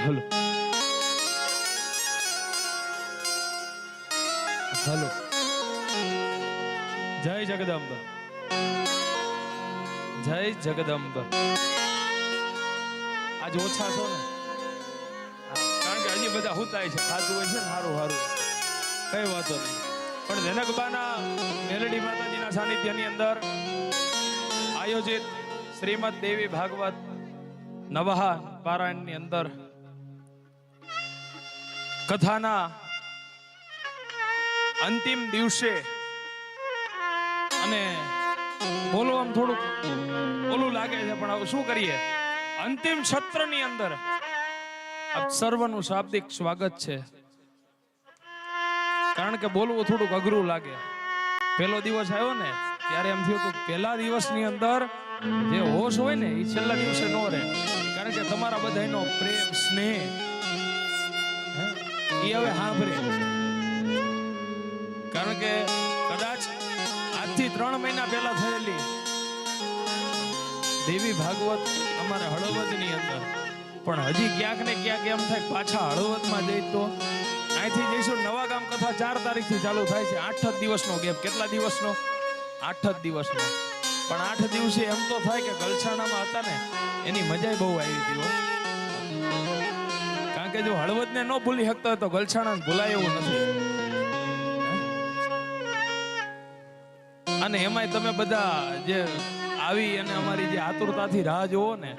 Hello. Hello. જય જગદંબ. જય જગદંબ. આજ ઓછા છો ને? કારણ કે હજી બધા હુતાય છે. ખાતું હોય છે ને સારું સારું કઈ વાતો નહીં. પણ જનકબાના મેલડી માતાજીના સાનિધ્યની અંદર આયોજિત શ્રીમદ દેવી ભાગવત નવહા પારાયણની અંદર કથાના અંતિમ દિવસે અને બોલો થોડુંક ઓલું લાગે છે, પણ શું કરીએ? અંતિમ સત્રની અંદર સર્વનું શાબ્દિક સ્વાગત છે. કારણ કે બોલવું થોડુંક અઘરું લાગે. પહેલો દિવસ આવ્યો ને, ત્યારે એમ થયું કે પહેલા દિવસની અંદર જે હોશ હોય ને એ છેલ્લા દિવસે નો રહે. કારણ કે તમારા બધાનો પ્રેમ, સ્નેહ એ હવે સાંભળે. કારણ કે કદાચ આજથી ત્રણ મહિના પહેલા થયેલી દેવી ભાગવત અમારા હળવદની અંદર. પણ હજી ક્યાંક ને ક્યાંક એમ થાય પાછા હળવદમાં જઈ તો અહીંથી જઈશું નવા ગામ કથા ચાર તારીખથી ચાલુ થાય છે. આઠ જ દિવસનો ગેપ. કેટલા દિવસનો? આઠ જ દિવસનો. પણ આઠ દિવસે એમ તો થાય કે ગલછાણામાં હતા ને, એની મજા બહુ આવી હતી કે જો હળવદને ન ભૂલી શકતા તો ગલછાણા ભૂલાય એવું નથી. અને એમાંય તમે બધા જે આવી અને અમારી જે આતુરતાથી રાહ જોવો ને,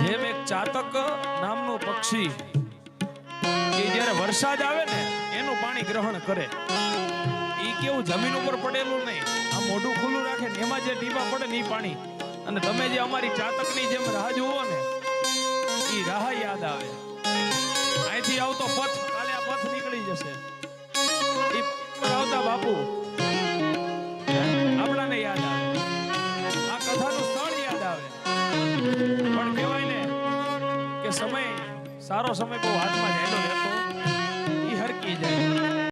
જેમ એક ચાતક નામનું પક્ષી કે જ્યારે વરસાદ આવે ને, એનું પાણી ગ્રહણ કરે. એ કેવું જમીન ઉપર પડેલું નહીં. આ મોઢું ખુલ્લું રાખે ને એમાં જે ટીપા પડે ને એ પાણી. અને તમે જે અમારી ચાતકની જેમ રાહ જોવો ને એ રાહ યાદ આવે. બાપુ. આપણાને યાદ આવે. આ કથાનું સ્થળ યાદ આવે. પણ કહેવાય ને કે સમય, સારો સમય બહુ હાથમાં રહેલો રહેતો. એ હરકી જાય.